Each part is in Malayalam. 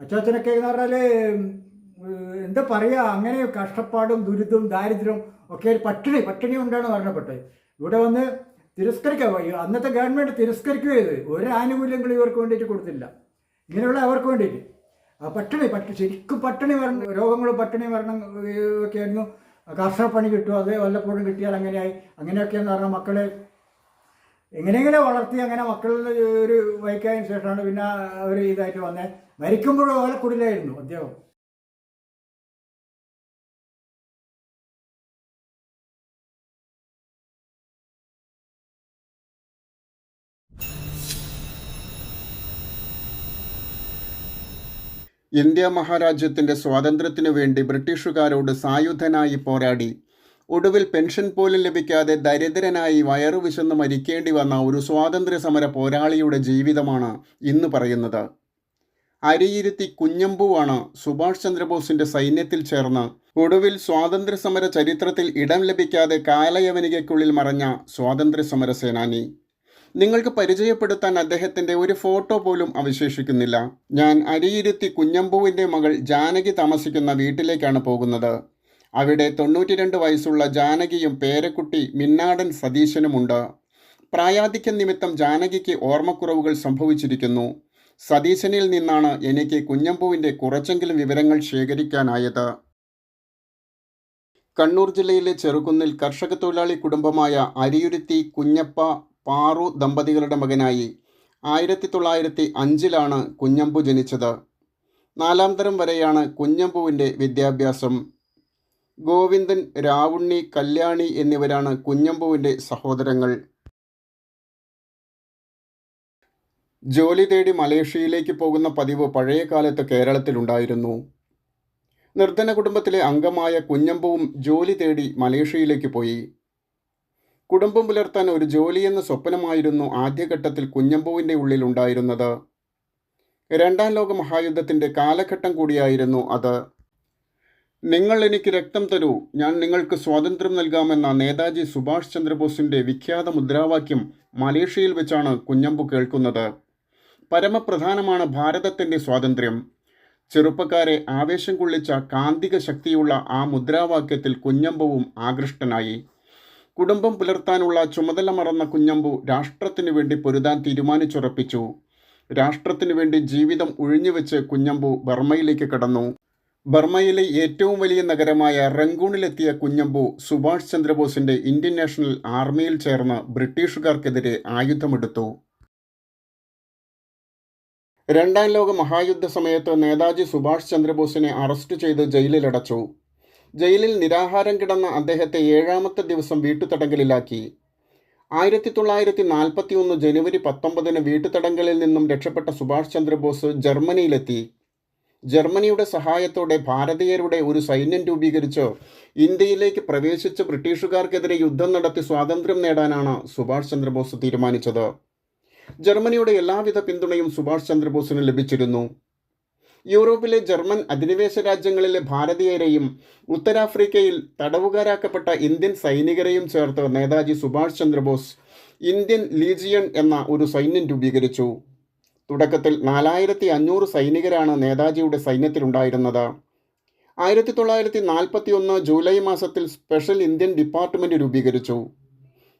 അച്ചാച്ചനൊക്കെ എന്ന് പറഞ്ഞാൽ എന്താ പറയുക അങ്ങനെ കഷ്ടപ്പാടും ദുരിതവും ദാരിദ്ര്യവും ഒക്കെ പട്ടിണി പട്ടിണി കൊണ്ടാണ് മരണപ്പെട്ടത്. ഇവിടെ വന്ന് തിരസ്കരിക്കുക അന്നത്തെ ഗവൺമെന്റ് തിരസ്കരിക്കുക ചെയ്ത് ഒരു ആനുകൂല്യങ്ങളും ഇവർക്ക് വേണ്ടിയിട്ട് കൊടുത്തില്ല. ഇങ്ങനെയുള്ള അവർക്ക് വേണ്ടിയിട്ട്. ആ പട്ടിണി പട്ടി ശരിക്കും പട്ടിണി മരണം രോഗങ്ങളും പട്ടിണി മരണം ഒക്കെ ആയിരുന്നു. കർഷക പണി കിട്ടും അത് വല്ലപ്പോഴും കിട്ടിയാൽ അങ്ങനെയായി. അങ്ങനെയൊക്കെയെന്ന് പറഞ്ഞാൽ മക്കളെ എങ്ങനെയെങ്കിലും വളർത്തി അങ്ങനെ മക്കളിൽ ഒരു വൈക്കായതിനു ശേഷമാണ് പിന്നെ അവർ ഇതായിട്ട് വന്നത് മരിക്കുമ്പോഴും ഓലക്കുടിലായിരുന്നു അദ്ദേഹം. ഇന്ത്യ മഹാരാജ്യത്തിന്റെ സ്വാതന്ത്ര്യത്തിനു വേണ്ടി ബ്രിട്ടീഷുകാരോട് സായുധനായി പോരാടി. ഒടുവിൽ പെൻഷൻ പോലും ലഭിക്കാതെ ദരിദ്രനായി വയറു വിശന്ന് മരിക്കേണ്ടി വന്ന ഒരു സ്വാതന്ത്ര്യ സമര പോരാളിയുടെ ജീവിതമാണ് ഇന്ന് പറയുന്നത്. അരിയിരുത്തി കുഞ്ഞമ്പുവാണ് സുഭാഷ് ചന്ദ്രബോസിന്റെ സൈന്യത്തിൽ ചേർന്ന് ഒടുവിൽ സ്വാതന്ത്ര്യസമര ചരിത്രത്തിൽ ഇടം ലഭിക്കാതെ കാലയവനികയ്ക്കുള്ളിൽ മറഞ്ഞ സ്വാതന്ത്ര്യസമര സേനാനി. നിങ്ങൾക്ക് പരിചയപ്പെടുത്താൻ അദ്ദേഹത്തിന്റെ ഒരു ഫോട്ടോ പോലും അവശേഷിക്കുന്നില്ല. ഞാൻ അരിയിരുത്തി കുഞ്ഞമ്പുവിന്റെ മകൾ ജാനകി താമസിക്കുന്ന വീട്ടിലേക്കാണ് പോകുന്നത്. അവിടെ തൊണ്ണൂറ്റിരണ്ട് വയസ്സുള്ള ജാനകിയും പേരക്കുട്ടി മിന്നാടൻ സതീശനുമുണ്ട്. പ്രായാധിക്യം നിമിത്തം ജാനകിക്ക് ഓർമ്മക്കുറവുകൾ സംഭവിച്ചിരിക്കുന്നു. സതീശനിൽ നിന്നാണ് എനിക്ക് കുഞ്ഞമ്പുവിന്റെ കുറച്ചെങ്കിലും വിവരങ്ങൾ ശേഖരിക്കാനായത്. കണ്ണൂർ ജില്ലയിലെ ചെറുകുന്നിൽ കർഷക തൊഴിലാളി കുടുംബമായ അരിയുരുത്തി കുഞ്ഞപ്പ പാറു ദമ്പതികളുടെ മകനായി ആയിരത്തി തൊള്ളായിരത്തി അഞ്ചിലാണ് കുഞ്ഞമ്പു ജനിച്ചത്. നാലാം തരം വരെയാണ് കുഞ്ഞമ്പുവിന്റെ വിദ്യാഭ്യാസം. ഗോവിന്ദൻ രാവുണ്ണി കല്യാണി എന്നിവരാണ് കുഞ്ഞമ്പുവിന്റെ സഹോദരങ്ങൾ. ജോലി തേടി മലേഷ്യയിലേക്ക് പോകുന്ന പതിവ് പഴയ കാലത്ത് കേരളത്തിലുണ്ടായിരുന്നു. നിർധന കുടുംബത്തിലെ അംഗമായ കുഞ്ഞമ്പവും ജോലി തേടി മലേഷ്യയിലേക്ക് പോയി. കുടുംബം പുലർത്താൻ ഒരു ജോലിയെന്ന സ്വപ്നമായിരുന്നു ആദ്യഘട്ടത്തിൽ കുഞ്ഞമ്പുവിന്റെ ഉള്ളിൽ ഉണ്ടായിരുന്നത്. രണ്ടാം ലോക മഹായുദ്ധത്തിന്റെ കാലഘട്ടം കൂടിയായിരുന്നു അത്. നിങ്ങൾ എനിക്ക് രക്തം തരൂ ഞാൻ നിങ്ങൾക്ക് സ്വാതന്ത്ര്യം നൽകാമെന്ന നേതാജി സുഭാഷ് ചന്ദ്രബോസിന്റെ വിഖ്യാത മുദ്രാവാക്യം മലേഷ്യയിൽ വെച്ചാണ് കുഞ്ഞമ്പു കേൾക്കുന്നത്. പരമപ്രധാനമാണ് ഭാരതത്തിന്റെ സ്വാതന്ത്ര്യം. ചെറുപ്പക്കാരെ ആവേശം കൊള്ളിച്ച കാന്തിക ശക്തിയുള്ള ആ മുദ്രാവാക്യത്തിൽ കുഞ്ഞമ്പുവും ആകൃഷ്ടനായി. കുടുംബം പുലർത്താനുള്ള ചുമതല മറന്ന കുഞ്ഞമ്പു രാഷ്ട്രത്തിനു വേണ്ടി പൊരുതാൻ തീരുമാനിച്ചുറപ്പിച്ചു. രാഷ്ട്രത്തിനു വേണ്ടി ജീവിതം ഒഴിഞ്ഞുവെച്ച് കുഞ്ഞമ്പു ബർമ്മയിലേക്ക് കടന്നു. ബർമ്മയിലെ ഏറ്റവും വലിയ നഗരമായ റംഗൂണിലെത്തിയ കുഞ്ഞമ്പു സുഭാഷ് ചന്ദ്രബോസിന്റെ ഇന്ത്യൻ നാഷണൽ ആർമിയിൽ ചേർന്ന് ബ്രിട്ടീഷുകാർക്കെതിരെ ആയുധമെടുത്തു. രണ്ടാം ലോക മഹായുദ്ധ സമയത്ത് നേതാജി സുഭാഷ് ചന്ദ്രബോസിനെ അറസ്റ്റ് ചെയ്ത് ജയിലിലടച്ചു. ജയിലിൽ നിരാഹാരം കിടന്ന അദ്ദേഹത്തെ ഏഴാമത്തെ ദിവസം വീട്ടുതടങ്കലിലാക്കി. ആയിരത്തി തൊള്ളായിരത്തി നാൽപ്പത്തി ഒന്ന് ജനുവരി പത്തൊമ്പതിന് വീട്ടുതടങ്കലിൽ നിന്നും രക്ഷപ്പെട്ട സുഭാഷ് ചന്ദ്രബോസ് ജർമ്മനിയിലെത്തി. ജർമ്മനിയുടെ സഹായത്തോടെ ഭാരതീയരുടെ ഒരു സൈന്യം രൂപീകരിച്ച് ഇന്ത്യയിലേക്ക് പ്രവേശിച്ച് ബ്രിട്ടീഷുകാർക്കെതിരെ യുദ്ധം നടത്തി സ്വാതന്ത്ര്യം നേടാനാണ് സുഭാഷ് ചന്ദ്രബോസ് തീരുമാനിച്ചത്. ജർമ്മനിയുടെ എല്ലാവിധ പിന്തുണയും സുഭാഷ് ചന്ദ്രബോസിന് ലഭിച്ചിരുന്നു. യൂറോപ്പിലെ ജർമ്മൻ അധിനിവേശ രാജ്യങ്ങളിലെ ഭാരതീയരെയും ഉത്തരാഫ്രിക്കയിൽ തടവുകാരാക്കപ്പെട്ട ഇന്ത്യൻ സൈനികരെയും ചേർത്ത് നേതാജി സുഭാഷ് ചന്ദ്രബോസ് ഇന്ത്യൻ ലീജിയൺ എന്ന ഒരു സൈന്യം രൂപീകരിച്ചു. തുടക്കത്തിൽ നാലായിരത്തി അഞ്ഞൂറ് സൈനികരാണ് നേതാജിയുടെ സൈന്യത്തിലുണ്ടായിരുന്നത്. ആയിരത്തി തൊള്ളായിരത്തി നാൽപ്പത്തി ഒന്ന് ജൂലൈ മാസത്തിൽ സ്പെഷ്യൽ ഇന്ത്യൻ ഡിപ്പാർട്ട്മെന്റ് രൂപീകരിച്ചു.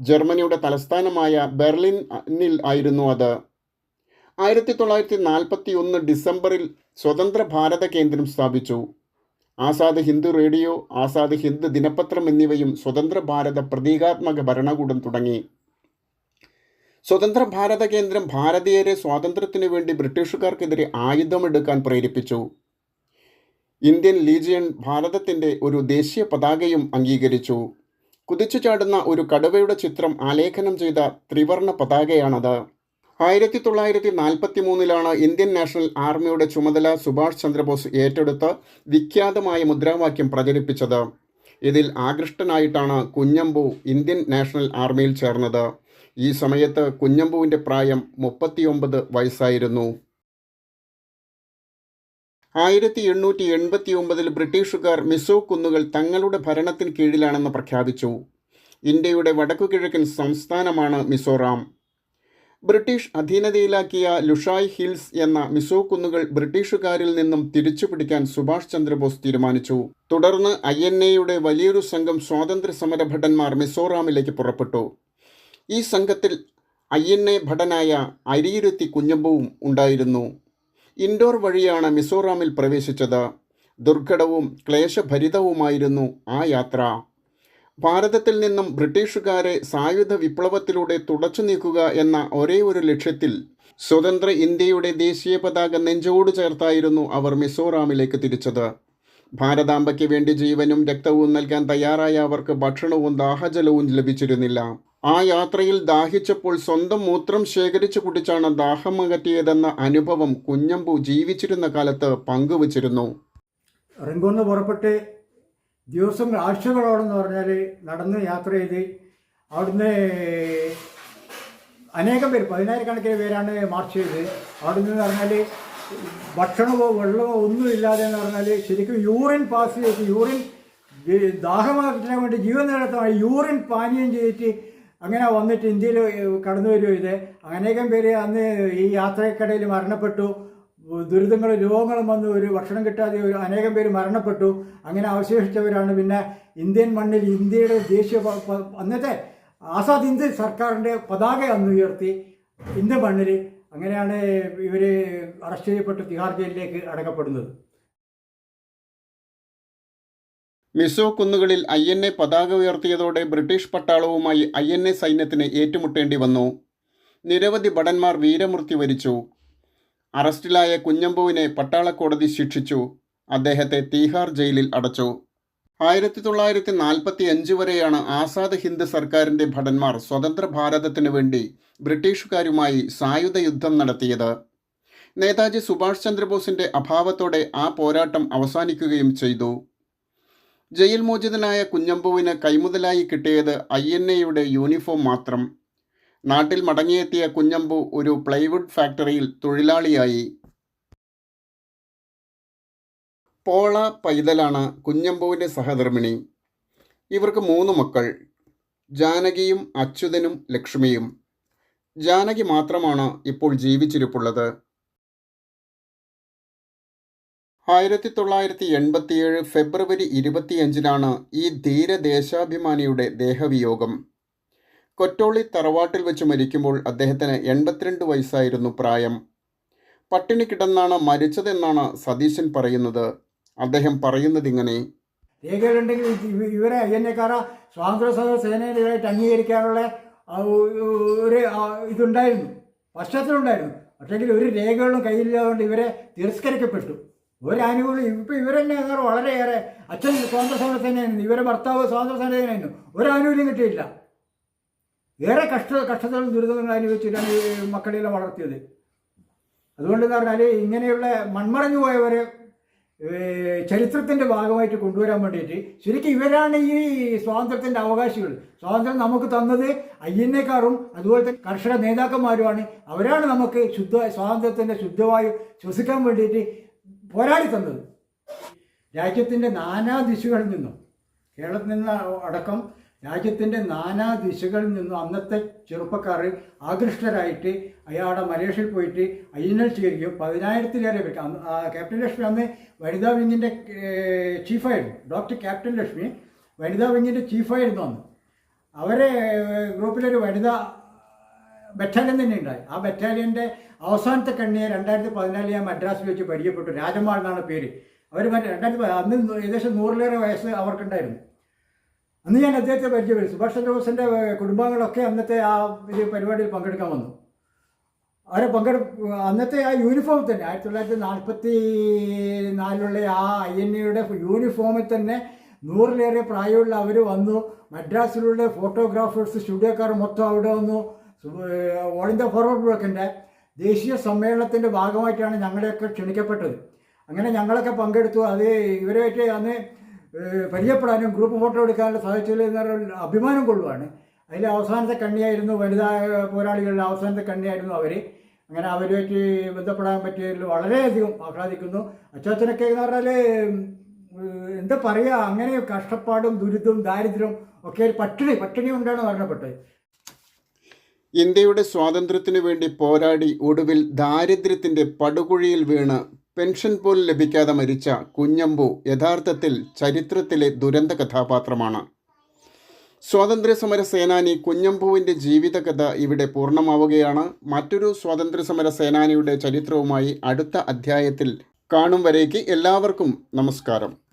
ജർമ്മനിയുടെ തലസ്ഥാനമായ ബെർലിനിൽ ആയിരുന്നു അത്. ആയിരത്തി തൊള്ളായിരത്തി നാൽപ്പത്തി ഒന്ന് ഡിസംബറിൽ സ്വതന്ത്ര ഭാരത കേന്ദ്രം സ്ഥാപിച്ചു. ആസാദ് ഹിന്ദു റേഡിയോ ആസാദ് ഹിന്ദ് ദിനപത്രം എന്നിവയും സ്വതന്ത്ര ഭാരത പ്രതീകാത്മക ഭരണകൂടം തുടങ്ങി. സ്വതന്ത്ര ഭാരത കേന്ദ്രം ഭാരതീയരെ സ്വാതന്ത്ര്യത്തിനു വേണ്ടി ബ്രിട്ടീഷുകാർക്കെതിരെ ആയുധമെടുക്കാൻ പ്രേരിപ്പിച്ചു. ഇന്ത്യൻ ലീജിയൻ ഭാരതത്തിന്റെ ഒരു ദേശീയ പതാകയും അംഗീകരിച്ചു. കുതിച്ചു ചാടുന്ന ഒരു കടുവയുടെ ചിത്രം ആലേഖനം ചെയ്ത ത്രിവർണ പതാകയാണത്. ആയിരത്തി തൊള്ളായിരത്തി നാൽപ്പത്തി മൂന്നിലാണ് ഇന്ത്യൻ നാഷണൽ ആർമിയുടെ ചുമതല സുഭാഷ് ചന്ദ്രബോസ് ഏറ്റെടുത്ത് വിഖ്യാതമായ മുദ്രാവാക്യം പ്രചരിപ്പിച്ചത്. ഇതിൽ ആകൃഷ്ടനായിട്ടാണ് കുഞ്ഞമ്പു ഇന്ത്യൻ നാഷണൽ ആർമിയിൽ ചേർന്നത്. ഈ സമയത്ത് കുഞ്ഞമ്പുവിന്റെ പ്രായം മുപ്പത്തിയൊമ്പത് വയസ്സായിരുന്നു. ആയിരത്തി എണ്ണൂറ്റി എൺപത്തി ഒമ്പതിൽ ബ്രിട്ടീഷുകാർ മിസോ കുന്നുകൾ തങ്ങളുടെ ഭരണത്തിന് കീഴിലാണെന്ന് പ്രഖ്യാപിച്ചു. ഇന്ത്യയുടെ വടക്കുകിഴക്കൻ സംസ്ഥാനമാണ് മിസോറാം. ബ്രിട്ടീഷ് അധീനതയിലാക്കിയ ലുഷായ് ഹിൽസ് എന്ന മിസോ കുന്നുകൾ ബ്രിട്ടീഷുകാരിൽ നിന്നും തിരിച്ചുപിടിക്കാൻ സുഭാഷ് ചന്ദ്രബോസ് തീരുമാനിച്ചു. തുടർന്ന് ഐ എൻ എയുടെ വലിയൊരു സംഘം സ്വാതന്ത്ര്യ സമര ഭടന്മാർ മിസോറാമിലേക്ക് പുറപ്പെട്ടു. ഈ സംഘത്തിൽ ഐ എൻ എ ഭടനായ അരിയിരുത്തി കുഞ്ഞമ്പുവും ഉണ്ടായിരുന്നു. ഇൻഡോർ വഴിയാണ് മിസോറാമിൽ പ്രവേശിച്ചത്. ദുർഘടവും ക്ലേശഭരിതവുമായിരുന്നു ആ യാത്ര. ഭാരതത്തിൽ നിന്നും ബ്രിട്ടീഷുകാരെ സായുധ വിപ്ലവത്തിലൂടെ തുടച്ചു നീക്കുക എന്ന ഒരേ ഒരു ലക്ഷ്യത്തിൽ സ്വതന്ത്ര ഇന്ത്യയുടെ ദേശീയ പതാക നെഞ്ചോട് ചേർത്തായിരുന്നു അവർ മിസോറാമിലേക്ക് തിരിച്ചത്. ഭാരതാംബയ്ക്ക് വേണ്ടി ജീവനും രക്തവും നൽകാൻ തയ്യാറായ അവർക്ക് ഭക്ഷണവും ദാഹജലവും ലഭിച്ചിരുന്നില്ല. ആ യാത്രയിൽ ദാഹിച്ചപ്പോൾ സ്വന്തം മൂത്രം ശേഖരിച്ചു കുടിച്ചാണ് ദാഹം അകറ്റിയതെന്ന അനുഭവം കുഞ്ഞമ്പു ജീവിച്ചിരുന്ന കാലത്ത് പങ്കുവച്ചിരുന്നു. റിംഗോന്ന് പുറപ്പെട്ട് ദിവസം ആഴ്ചകളോടെന്ന് പറഞ്ഞാൽ നടന്ന് യാത്ര ചെയ്ത് അവിടുന്ന് അനേകം പേര് പതിനായിരക്കണക്കിന് പേരാണ് മാർച്ച് ചെയ്ത്. അവിടുന്ന് എന്ന് പറഞ്ഞാൽ ഭക്ഷണമോ വെള്ളമോ ഒന്നും ഇല്ലാതെ എന്ന് പറഞ്ഞാൽ ശരിക്കും യൂറിൻ പാസ് ചെയ്ത് യൂറിൻ ദാഹമാക്കാൻ വേണ്ടി ജീവൻ നേടത്തമായി യൂറിൻ പാനീയം ചെയ്തിട്ട് അങ്ങനെ വന്നിട്ട് ഇന്ത്യയിൽ കടന്നു വരുമോ ഇത്? അനേകം പേര് അന്ന് ഈ യാത്രക്കിടയിൽ മരണപ്പെട്ടു. ദുരിതങ്ങളും രോഗങ്ങളും വന്ന് ഒരു ഭക്ഷണം കിട്ടാതെ ഒരു അനേകം പേര് മരണപ്പെട്ടു. അങ്ങനെ അവശേഷിച്ചവരാണ്. പിന്നെ ഇന്ത്യൻ മണ്ണിൽ ഇന്ത്യയുടെ ദേശീയ അന്നത്തെ ആസാദ് ഹിന്ദ് സർക്കാരിന്റെ പതാക അന്ന് ഉയർത്തി ഇന്ത്യൻ മണ്ണിൽ. അങ്ങനെയാണ് ഇവർ അറസ്റ്റ് ചെയ്യപ്പെട്ട് തിഹാർ ജയിലിലേക്ക് അടക്കപ്പെടുന്നത്. മിസോ കുന്നുകളിൽ ഐ എൻ എ പതാക ഉയർത്തിയതോടെ ബ്രിട്ടീഷ് പട്ടാളവുമായി ഐ എൻ എ സൈന്യത്തിന് ഏറ്റുമുട്ടേണ്ടി വന്നു. നിരവധി ഭടന്മാർ വീരമൃത്യു വരിച്ചു. അറസ്റ്റിലായ കുഞ്ഞമ്പുവിനെ പട്ടാളക്കോടതി ശിക്ഷിച്ചു. അദ്ദേഹത്തെ തീഹാർ ജയിലിൽ അടച്ചു. ആയിരത്തി തൊള്ളായിരത്തി നാൽപ്പത്തി അഞ്ച് വരെയാണ് ആസാദ് ഹിന്ദ് സർക്കാരിന്റെ ഭടന്മാർ സ്വതന്ത്ര ഭാരതത്തിനു വേണ്ടി ബ്രിട്ടീഷുകാരുമായി സായുധ യുദ്ധം നടത്തിയത്. നേതാജി സുഭാഷ് ചന്ദ്രബോസിന്റെ അഭാവത്തോടെ ആ പോരാട്ടം അവസാനിക്കുകയും ചെയ്തു. ജയിൽ മോചിതനായ കുഞ്ഞമ്പുവിന് കൈമുതലായി കിട്ടിയത് ഐ എൻ എയുടെ യൂണിഫോം മാത്രം. നാട്ടിൽ മടങ്ങിയെത്തിയ കുഞ്ഞമ്പു ഒരു പ്ലൈവുഡ് ഫാക്ടറിയിൽ തൊഴിലാളിയായി. പോള പൈതലാണ് കുഞ്ഞമ്പുവിന്റെ സഹധർമ്മിണി. ഇവർക്ക് മൂന്ന് മക്കൾ ജാനകിയും അച്യുതനും ലക്ഷ്മിയും. ജാനകി മാത്രമാണ് ഇപ്പോൾ ജീവിച്ചിരിപ്പുള്ളത്. ആയിരത്തി തൊള്ളായിരത്തി എൺപത്തിയേഴ് ഫെബ്രുവരി ഇരുപത്തിയഞ്ചിനാണ് ഈ ധീരദേശാഭിമാനിയുടെ ദേഹവിയോഗം. കൊറ്റോളി തറവാട്ടിൽ വെച്ച് മരിക്കുമ്പോൾ അദ്ദേഹത്തിന് എൺപത്തിരണ്ട് വയസ്സായിരുന്നു പ്രായം. പട്ടിണി കിടന്നാണ് മരിച്ചതെന്നാണ് സതീശൻ പറയുന്നത്. അദ്ദേഹം പറയുന്നതിങ്ങനെ രേഖകളുണ്ടെങ്കിൽ ഇവ- ഇവരെ എക്കാര സ്വാതന്ത്ര്യ സമര അംഗീകരിക്കാനുള്ള ഒരു ഇതുണ്ടായിരുന്നു. വർഷത്തിലുണ്ടായിരുന്നു പക്ഷേങ്കിൽ ഒരു രേഖകളും കയ്യില്ലാതുകൊണ്ട് ഇവരെ തിരസ്കരിക്കപ്പെട്ടു. ഒരു ആനുകൂല്യം ഇപ്പം ഇവരെന്നെ അങ്ങനെ വളരെയേറെ അച്ഛൻ സ്വാതന്ത്ര്യ സമര സേനയായിരുന്നു ഇവരെ ഭർത്താവ് സ്വാതന്ത്ര്യ സേനയായിരുന്നു. ഒരു ആനുകൂല്യം കിട്ടിയില്ല ഏറെ കഷ്ട കഷ്ടതകളും ദുരിതങ്ങളും അനുഭവിച്ചിട്ടാണ് ഈ മക്കളെല്ലാം വളർത്തിയത്. അതുകൊണ്ട് എന്ന് പറഞ്ഞാൽ ഇങ്ങനെയുള്ള മൺമറഞ്ഞു പോയവരെ ചരിത്രത്തിന്റെ ഭാഗമായിട്ട് കൊണ്ടുവരാൻ വേണ്ടിയിട്ട് ശരിക്കും ഇവരാണ് ഈ സ്വാതന്ത്ര്യത്തിന്റെ അവകാശികൾ. സ്വാതന്ത്ര്യം നമുക്ക് തന്നത് ഐ എൻ എക്കാറും അതുപോലെ തന്നെ കർഷക നേതാക്കന്മാരുമാണ്. അവരാണ് നമുക്ക് ശുദ്ധ സ്വാതന്ത്ര്യത്തിന്റെ ശുദ്ധവായു ശ്വസിക്കാൻ വേണ്ടിയിട്ട് പോരാടി തന്നത്. രാജ്യത്തിന്റെ നാനാ ദിശകളിൽ നിന്നും കേരളത്തിൽ നിന്ന് അടക്കം രാജ്യത്തിന്റെ നാനാ ദിശകളിൽ നിന്നും അന്നത്തെ ചെറുപ്പക്കാർ ആകൃഷ്ടരായിട്ട് അയാളുടെ മലേഷ്യയിൽ പോയിട്ട് അയ്യന്നൽ ചേരുകയും പതിനായിരത്തിലേറെ പേർക്ക് ക്യാപ്റ്റൻ ലക്ഷ്മി അന്ന് വനിതാ വിങ്ങിന്റെ ചീഫായിരുന്നു. ഡോക്ടർ ക്യാപ്റ്റൻ ലക്ഷ്മി വനിതാ വിങ്ങിന്റെ ചീഫായിരുന്നു അന്ന്. അവരെ ഗ്രൂപ്പിലൊരു വനിതാ ബറ്റാലിയൻ തന്നെ ഉണ്ടായി. ആ ബറ്റാലിയന്റെ അവസാനത്തെ കണ്ണിയെ രണ്ടായിരത്തി പതിനാലിൽ ഞാൻ മദ്രാസിൽ വെച്ച് പരിചയപ്പെട്ടു. രാജമാൾ എന്നാണ് പേര്. അവർ മറ്റേ രണ്ടായിരത്തി അന്ന് ഏകദേശം നൂറിലേറെ വയസ്സ് അവർക്കുണ്ടായിരുന്നു. അന്ന് ഞാൻ അദ്ദേഹത്തെ പരിചയപ്പെട്ടു സുഭാഷ് ചന്ദ്രബോസിന്റെ കുടുംബാംഗങ്ങളൊക്കെ അന്നത്തെ ആ ഒരു പരിപാടിയിൽ പങ്കെടുക്കാൻ വന്നു. അവരെ പങ്കെടു അന്നത്തെ ആ യൂണിഫോമിൽ തന്നെ ആയിരത്തി തൊള്ളായിരത്തി നാൽപ്പത്തി നാലിലുള്ള ആ ഐ എൻ എയുടെ യൂണിഫോമിൽ തന്നെ നൂറിലേറെ പ്രായമുള്ള അവർ വന്നു. മദ്രാസിലുള്ള ഫോട്ടോഗ്രാഫേഴ്സ് സ്റ്റുഡിയോക്കാർ മൊത്തം അവിടെ വന്നു. ഓൾ ഇന്ത്യ ഫോർവേഡ് ബ്ലോക്കിന്റെ ദേശീയ സമ്മേളനത്തിന്റെ ഭാഗമായിട്ടാണ് ഞങ്ങളെയൊക്കെ ക്ഷണിക്കപ്പെട്ടത്. അങ്ങനെ ഞങ്ങളൊക്കെ പങ്കെടുത്തു. അത് ഇവരുമായിട്ട് അന്ന് പരിചയപ്പെടാനും ഗ്രൂപ്പ് ഫോട്ടോ എടുക്കാനുള്ള സാധിച്ചതിൽ അഭിമാനം കൊള്ളുവാണ്. അതിൽ അവസാനത്തെ കണ്ണിയായിരുന്നു വനിതാ പോരാളികളുടെ അവസാനത്തെ കണ്ണിയായിരുന്നു അവർ അങ്ങനെ അവരുമായിട്ട് ബന്ധപ്പെടാൻ പറ്റിയതിൽ വളരെയധികം ആഹ്ലാദിക്കുന്നു. അച്ചാച്ചനൊക്കെ എന്ന് പറഞ്ഞാൽ എന്താ പറയുക അങ്ങനെ കഷ്ടപ്പാടും ദുരിതവും ദാരിദ്ര്യവും ഒക്കെ പട്ടിണി പട്ടിണി കൊണ്ടാണ് മരണപ്പെട്ടത്. ഇന്ത്യയുടെ സ്വാതന്ത്ര്യത്തിനു വേണ്ടി പോരാടി ഒടുവിൽ ദാരിദ്ര്യത്തിന്റെ പടുകുഴിയിൽ വീണ് പെൻഷൻ പോലും ലഭിക്കാതെ മരിച്ച കുഞ്ഞമ്പു യഥാർത്ഥത്തിൽ ചരിത്രത്തിലെ ദുരന്ത കഥാപാത്രമാണ്. സ്വാതന്ത്ര്യ സമര സേനാനി കുഞ്ഞമ്പുവിന്റെ ജീവിതകഥ ഇവിടെ പൂർണമാവുകയാണ്. മറ്റൊരു സ്വാതന്ത്ര്യസമര സേനാനിയുടെ ചരിത്രവുമായി അടുത്ത അധ്യായത്തിൽ കാണും വരേക്ക് എല്ലാവർക്കും നമസ്കാരം.